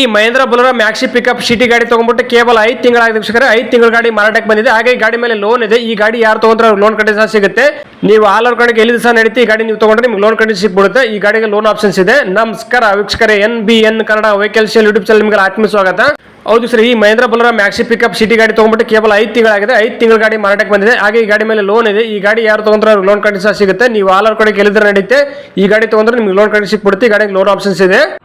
ಈ Mahindra Bolero maxi pickup city ಗಾಡಿ ತಗೊಂಡ್ಬಿಟ್ಟು ಕೇವಲ ಐದು ವೀಕ್ಷಕರೇ. ಐದು ತಿಂಗಳ ಗಾಡಿ ಮಾರಾಟಕ್ಕೆ ಬಂದಿದೆ. ಹಾಗೆ ಈ ಗಾಡಿ ಮೇಲೆ ಲೋನ್ ಇದೆ. ಈ ಗಾಡಿ ಯಾರು ತಗೊಂಡ್ರೆ ಲೋನ್ ಕಡೆ ಸಿಗುತ್ತೆ. ನೀವು ಆಲ್ ಓವರ್ ಕಡೆಗೆ ಎಲ್ಲಿ ಸಹ ನಡೀತಿ ಈ ಗಾಡಿ ನೀವು ತಗೊಂಡ್ರೆ ನಿಮ್ಗೆ ಲೋನ್ ಕಂಡೀಷನ್ ಸಿಗ್ಬಿಡುತ್ತೆ ಈ ಗಾಡಿಗೆ ಲೋನ್ ಆಪ್ಷನ್ಸ್ ಇದೆ. ನಮಸ್ಕಾರ ವೀಕ್ಷಕರೇ, N B N Kannada vehicles YouTube channel ನಿಮಗೆ ಆತ್ಮ ಸ್ವಾಗತ. ಹೌದು ಸರ್, ಈ Mahindra Bolero maxi pickup city ಗಾಡಿ ತಗೊಂಡ್ಬಿಟ್ಟು ಕೇವಲ ಐದು ತಿಂಗಳಾಗಿದೆ. ಐದು ತಿಂಗಳ ಗಾಡಿ ಮಾರಾಟಕ್ಕೆ ಬಂದಿದೆ. ಹಾಗೆ ಈ ಗಾಡಿ ಮೇಲೆ ಲೋನ್ ಇದೆ. ಈ ಗಾಡಿ ಯಾರು ತಗೊಂಡ್ರೆ ಲೋನ್ ಕಂಡೀಷನ್ ಸಿಗುತ್ತೆ. ನೀವು ಆಲ್ ಓವರ್ ಕಡೆಗೆ ಎಲ್ಲಿದ್ರೆ ನಡೀತೆ, ಈ ಗಾಡಿ ತಗೊಂಡ್ರೆ ನಿಮ್ಗೆ ಲೋನ್ ಕಂಡೀಷನ್ ಸಿಕ್ಬಿಡುತ್ತೆ. ಈ ಗಾಡಿಗೆ ಲೋನ್ ಆಪ್ಷನ್ಸ್ ಇದೆ.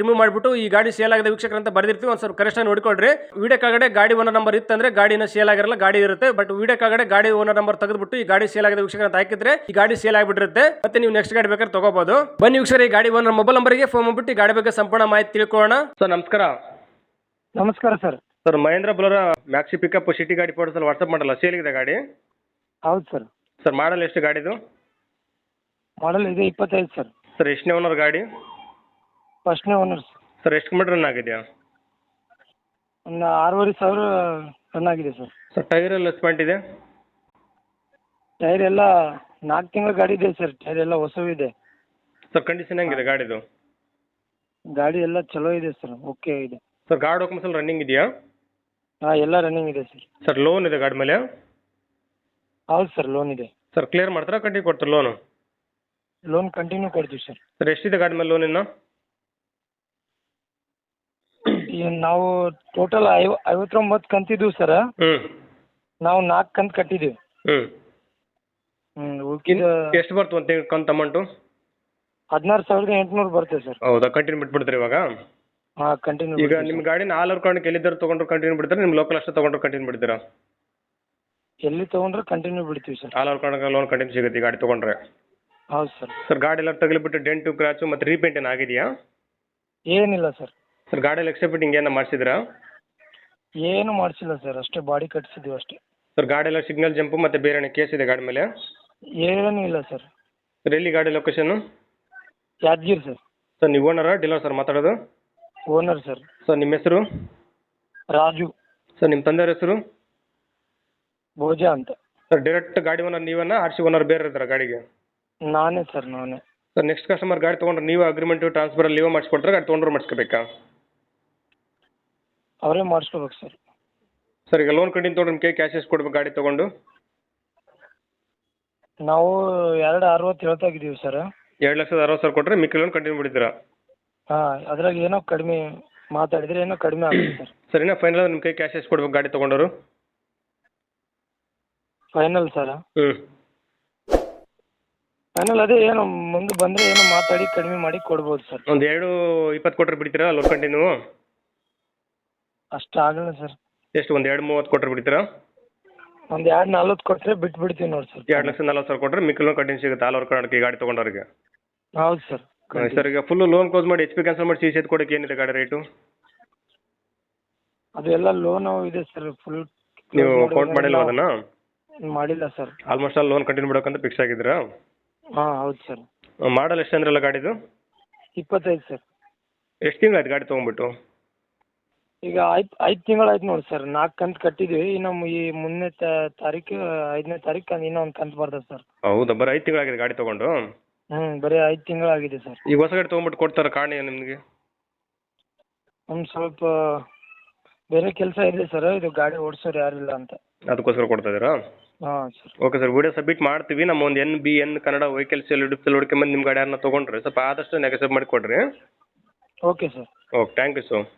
ರಿಮೂವ್ ಮಾಡಿಬಿಟ್ಟು ಈ ಗಾಡಿ ಸೇಲ್ ಆಗಿದೆ ವೀಕ್ಷಕರು ಅಂತ ಬರ್ದಿರ್ತೀವಿ. ಒಂದು ಸ್ವಲ್ಪ ಕರೆಕ್ಷನ್ ನೋಡಿಕೊಳ್ಳ್ರಿ ವಿಡಿಯೋ ಕೆಳಗಡೆ ಗಾಡಿ ಓನರ್ ನಂಬರ್ ಇತ್ತಂದ್ರೆ ಗಾಡಿನ ಸೇಲ್ ಆಗಿರಲ್ಲ ಗಾಡಿ ಇರುತ್ತೆ. ಬಟ್ ವಿಡಿಯೋ ಕಾಗಡೆ ಗಾಡಿ ಓನರ್ ನಂಬರ್ ತೆಗೆದ್ಬಿಟ್ಟು ಈ ಗಾಡಿ ಸೇಲ್ ಆಗಿದೆ ವೀಕ್ಷಕರು ಅಂತ ಹಾಕಿದ್ರೆ ಈ ಗಾಡಿ ಸೇಲ್ ಆಗಿಬಿಟ್ಟಿರುತ್ತೆ. ಮತ್ತೆ ನೀವು ನೆಕ್ಸ್ಟ್ ಗಾಡಿ ಬೇಕಾದ್ರೆ ತಗೋಬಹುದು ಬನ್ನಿ ವೀಕ್ಷಕರ ಈ ಗಾಡಿ ಓನರ್ ಮೊಬೈಲ್ ನಂಬರ್ಗೆ ಫೋನ್ ಮಾಡ್ಬಿಟ್ಟು ಈ ಗಾಡಿ ಬಗ್ಗೆ ಸಂಪೂರ್ಣ ಮಾಹಿತಿ ತಿಳ್ಕೊಳ್ಳೋಣ. ಸರ್ ನಮಸ್ಕಾರ. ನಮಸ್ಕಾರ sir. Sir Mahindra Bolero maxi pickup city ಗಾಡಿ ಫೋಟೋಸಲ್ಲಿ ವಾಟ್ಸಪ್ ಮಾಡಲ್ಲ ಸೇಲ್ ಇದೆ ಗಾಡಿ? ಹೌದು ಸರ್. ಸರ್ ಮಾಡಲ್ ಎಷ್ಟು ಗಾಡಿದು? ಮಾಡಲ್ ಇದೆ ಇಪ್ಪತ್ತೈದು ಸರ್. ಸರ್ ಎಷ್ಟನೇ ಓನರ್ ಗಾಡಿ? ಫಸ್ಟ್ನೇ ಓನರ್ ಸರ್ ಎಷ್ಟು ಕಿಲೋಮೀಟರ್ ರನ್ ಆಗಿದೆಯಾ? ಒಂದು ಆರೂವರೆ ಸಾವಿರ ರನ್ ಆಗಿದೆ ಸರ್ ಸರ್ ಟೈರ್ ಎಲ್ಲ ಸ್ಪೆಂಟ್ ಇದೆ? ಟೈರ್ ಎಲ್ಲ ನಾಲ್ಕು ತಿಂಗಳ ಗಾಡಿ ಇದೆ ಸರ್ ಟೈರ್ ಎಲ್ಲ ಹೊಸವಿದೆ ಸರ್ ಕಂಡೀಷನ್ ಹೆಂಗಿದೆ ಗಾಡಿದು? ಗಾಡಿ ಎಲ್ಲ ಚಲೋ ಇದೆ ಸರ್ ಓಕೆ ಇದೆ. ಸರ್ ಗಾಡಿ ಎಲ್ಲ ರನ್ನಿಂಗ್ ಇದೆಯಾ? ಹಾಂ ಎಲ್ಲ ರನ್ನಿಂಗ್ ಇದೆ ಸರ್ ಸರ್ ಲೋನ್ ಇದೆ ಗಾಡಿ ಮೇಲೆ? ಹೌದು ಸರ್ ಲೋನ್ ಇದೆ. ಸರ್ ಕ್ಲಿಯರ್ ಮಾಡ್ತಾರಾ ಕಂಟಿನ್ಯೂ ಕೊಡ್ತಾರೆ ಲೋನು ಲೋನ್ ಕಂಟಿನ್ಯೂ ಕೊಡ್ತೀವಿ ಸರ್ ಸರ್ ಎಷ್ಟಿದೆ ಗಾಡಿ ಮೇಲೆ ಲೋನ್ ಇನ್ನು? ನಾವು ಟೋಟಲ್ ಐವ ಐವತ್ತೊಂಬತ್ತು ಕಂತಿದ್ವು ಸರ್ ಹ್ಞೂ ನಾವು ನಾಲ್ಕು ಕಂತು ಕಟ್ಟಿದ್ದೀವಿ ಹ್ಞೂ ಹ್ಞೂ ಉಳ್ಕಿದ ಎಷ್ಟು ಬರ್ತು ಒಂದು ತಿಂಗ್ಳು ಕಂತು ಅಮೌಂಟು ಹದಿನಾರು ಸಾವಿರದ ಎಂಟುನೂರು ಬರ್ತದೆ ಸರ್ ಹೌದಾ ಕಂಟಿನ್ಯೂ ಬಿಟ್ಬಿಡ್ತೀರಿ ಇವಾಗ? ಹಾಂ ಕಂಟಿನ್ಯೂ ಈಗ ನಿಮ್ಮ ಗಾಡಿನ ಆಲ್ ಓವರ್ ಕರ್ನಾಟಕ ಎಲ್ಲಿದ್ದಾರೆ ತೊಗೊಂಡ್ರು ಕಂಟಿನ್ಯೂ ಬಿಡ್ತಾರೆ ನಿಮ್ಮ ಲೋಕಲ್ ಅಷ್ಟೇ ತೊಗೊಂಡ್ರು ಕಂಟಿನ್ಯೂ ಬಿಡ್ತೀರಾ? ಎಲ್ಲಿ ತೊಗೊಂಡ್ರೆ ಕಂಟಿನ್ಯೂ ಬಿಡ್ತೀವಿ sir all over Karnataka loan continue ಸಿಗುತ್ತೆ ಈ ಗಾಡಿ ತೊಗೊಂಡ್ರೆ. ಹೌದು ಸರ್ ಸರ್ ಗಾಡಿ ಎಲ್ಲ ತಗಲಿಬಿಟ್ಟು ಡೆಂಟು ಕ್ರಾಚು ಮತ್ತು ರೀಪೇಂಟ್ ಏನು ಆಗಿದೆಯಾ? ಏನಿಲ್ಲ ಸರ್ ಸರ್ ಗಾಡಿಯಲ್ಲಿ ಎಕ್ಸ್ಟ್ರಾ ಫಿಟ್ಟಿಂಗ್ ಏನೋ ಮಾಡಿಸಿದ್ರಾ? ಏನು ಮಾಡಿಸಿಲ್ಲ ಸರ್ ಅಷ್ಟೇ ಬಾಡಿ ಕಟ್ಸಿದೀವಿ ಅಷ್ಟೇ. ಸರ್ ಗಾಡಿ ಎಲ್ಲ ಸಿಗ್ನಲ್ ಜಂಪು ಮತ್ತು ಬೇರೆ ಕೇಸ್ ಇದೆ ಗಾಡಿ ಮೇಲೆ? ಏನೂ ಇಲ್ಲ ಸರ್. ಸರ್ ಎಲ್ಲಿ ಗಾಡಿ ಲೊಕೇಶನ್ ಯಾದಗಿರಿ ಸರ್. ಸರ್ ನೀವು ಓನರಾ ಡೀಲರ್ ಸರ್ ಮಾತಾಡೋದು? Owner sir. ಸರ್ ನಿಮ್ಮ ಹೆಸರು? ರಾಜು. ಸರ್ ನಿಮ್ಮ ತಂದೆಯವ್ರ ಹೆಸರು? ಭೋಜಾ ಅಂತ. ಸರ್ ಡೈರೆಕ್ಟ್ ಗಾಡಿ ಓನರ್ ನೀವನ್ನ ಆರ್ ಸಿ ಓನರ್ ಬೇರೆ ಇರ್ತಾರೆ ಗಾಡಿಗೆ? ನಾನೇ ಸರ್ ನಾನೇ. ಸರ್ ನೆಕ್ಸ್ಟ್ ಕಸ್ಟಮರ್ ಗಾಡಿ ತೊಗೊಂಡ್ರೆ ನೀವು ಅಗ್ರಿಮೆಂಟು ಟ್ರಾನ್ಸ್ಫರ್ ಲೀವ್ ಮಾಡಿಸ್ಕೊಡ್ತಾರೆ ಗಾಡಿ ತೊಗೊಂಡ್ರೆ ಮಾಡಿಸ್ಕೋಬೇಕಾ? ಅವರೇ ಮಾಡಿಸ್ಕೋಬೇಕು ಸರ್. ಸರ್ ಈಗ ಲೋನ್ ಕಂಟಿನ್ಯೂ ತೊಗೊಂಡು ನಿಮಗೆ ಕ್ಯಾಶ್ ಎಷ್ಟು ಕೊಡ್ಬೇಕು ಗಾಡಿ ತೊಗೊಂಡು? ನಾವು ಎರಡು ಅರವತ್ತು ಹೇಳ್ತಾಯಿದ್ದೀವಿ ಸರ್. ಎರಡು ಲಕ್ಷದ ಅರವತ್ತು ಸಾವಿರ ಕೊಟ್ಟರೆ ಮಿಕ್ಕಿ ಲೋನ್ ಕಂಟಿನ್ಯೂ ಬಿಡ್ತೀರಾ? ಹಾಂ ಅದ್ರಾಗ ಏನೋ ಕಡಿಮೆ ಮಾತಾಡಿದ್ರೆ ಏನೋ ಕಡಿಮೆ ಆಗುತ್ತೆ ಸರ್. ಸರ್ ಇನ್ನೂ ಫೈನಲ್ ನಿಮ್ಮ ಕೈ ಕ್ಯಾಶ್ ಎಷ್ಟು ಕೊಡ್ಬೇಕು ಗಾಡಿ ತೊಗೊಂಡವರು ಫೈನಲ್ ಸರ್. ಹ್ಞೂ ಫೈನಲ್ ಅದೇ ಏನು ಮುಂದೆ ಬಂದರೆ ಏನೋ ಮಾತಾಡಿ ಕಡಿಮೆ ಮಾಡಿ ಕೊಡ್ಬೋದು ಸರ್. ಒಂದು ಎರಡು ಇಪ್ಪತ್ತು ಕೊಟ್ಟರೆ ಬಿಡ್ತೀರಾ ಲೋನ್ ಕಂಟಿನ್ಯೂ? ಅಷ್ಟು ಆಗಲ್ಲ ಸರ್. ಎಷ್ಟು ಒಂದು ಎರಡು ಮೂವತ್ತು ಕೊಟ್ಟರೆ ಬಿಡ್ತೀರಾ? ಒಂದು ಎರಡು ನಲ್ವತ್ತು ಕೊಟ್ಟರೆ ಬಿಟ್ಟು ಬಿಡ್ತೀವಿ ನೋಡಿ ಸರ್. ಎರಡು ಲಕ್ಷ ನಲ್ವತ್ತು ಸಾವಿರ ಕೊಟ್ಟರೆ ಮಿಕ್ಕಿ ಲೋನ್ ಕಂಟಿನ್ಯೂ ಸಿಗುತ್ತೆ ಆಲ್ ಓವರ್ ಕರ್ನಾಟಕ ಈ ಗಾಡಿ ತೊಗೊಂಡವ್ರಿಗೆ. ಹೌದು ಸರ್ ಸರ್ ಈಗ ಫುಲ್ ಲೋನ್ ಕ್ಲೋಸ್ ಮಾಡಿ ಎಚ್ ಪಿ ಕ್ಯಾನ್ಸಲ್ ಮಾಡಿ ಸಿ ಸಿ ಕೊಡೋಕೆ ಏನಿದೆ ಗಾಡಿ ರೇಟು ಅದೆಲ್ಲ ಲೋನ್ ಇದೆ ಸರ್ ಫುಲ್ ನೀವು ಕೌಂಟ್ ಮಾಡಿಲ್ಲ ಅದನ್ನ? ಮಾಡಿಲ್ಲ sir. Almost all loan continue ಬಿಡೋಕಂತ ಫಿಕ್ಸ್ ಆಗಿದ್ದೀರಾ? ಹಾಂ ಹೌದು ಸರ್. ಮಾಡಲ್ ಎಷ್ಟು ಅಂದ್ರಲ್ಲ ಗಾಡಿದು? ಇಪ್ಪತ್ತೈದು ಸರ್. ಎಷ್ಟು ತಿಂಗಳು ಆಯ್ತು ಗಾಡಿ ತೊಗೊಂಬಿಟ್ಟು ಈಗ ಐದು ಐದು ತಿಂಗಳು ಆಯ್ತು ನೋಡಿ ಸರ್. ನಾಲ್ಕು ಕಂತು ಕಟ್ಟಿದ್ವಿ. ಇನ್ನು ಮು- ಈ ಮುಂದನೇ ತಾರೀಕು ಐದನೇ ತಾರೀಕು ಇನ್ನೂ ಒಂದು ಕಂತು ಬರ್ತದೆ ಸರ್. ಹೌದಾ? ಬರೀ ಐದು ತಿಂಗಳಾಗಿದೆ ಗಾಡಿ ತೊಗೊಂಡು? ಹ್ಞೂ ಬರೀ ಐದು ತಿಂಗಳಾಗಿದೆ ಸರ್. ಈಗ ಹೊಸ ಗಾಡಿ ತೊಗೊಂಬಿಟ್ಟು ಕೊಡ್ತಾರೆ ಕಾರಣ ಏನು ನಿಮಗೆ? ಒಂದು ಸ್ವಲ್ಪ ಬೇರೆ ಕೆಲಸ ಇದೆ ಸರ್. ಇದು ಗಾಡಿ ಓಡಿಸೋರು ಯಾರಿಲ್ಲ ಅಂತ. ಅದಕ್ಕೋಸ್ಕರ ಕೊಡ್ತಾ ಇದ್ದೀರಾ? ಹಾಂ sir. Okay sir video submit ಮಾಡ್ತೀವಿ. ನಮ್ಮ ಒಂದು N B N Kannada vehicle ಎಲ್ಲ ಸೇಲ್ ಹುಡ್ಕೊಂಬಂದು ನಿಮ್ಮ ಗಾಡಿ ಯಾರನ್ನ ತೊಗೊಂಡ್ರೆ ಸ್ವಲ್ಪ ಆದಷ್ಟು ನೆಗೆಸಬ್ ಮಾಡಿ ಕೊಡ್ರಿ. Okay sir. Okay thank you so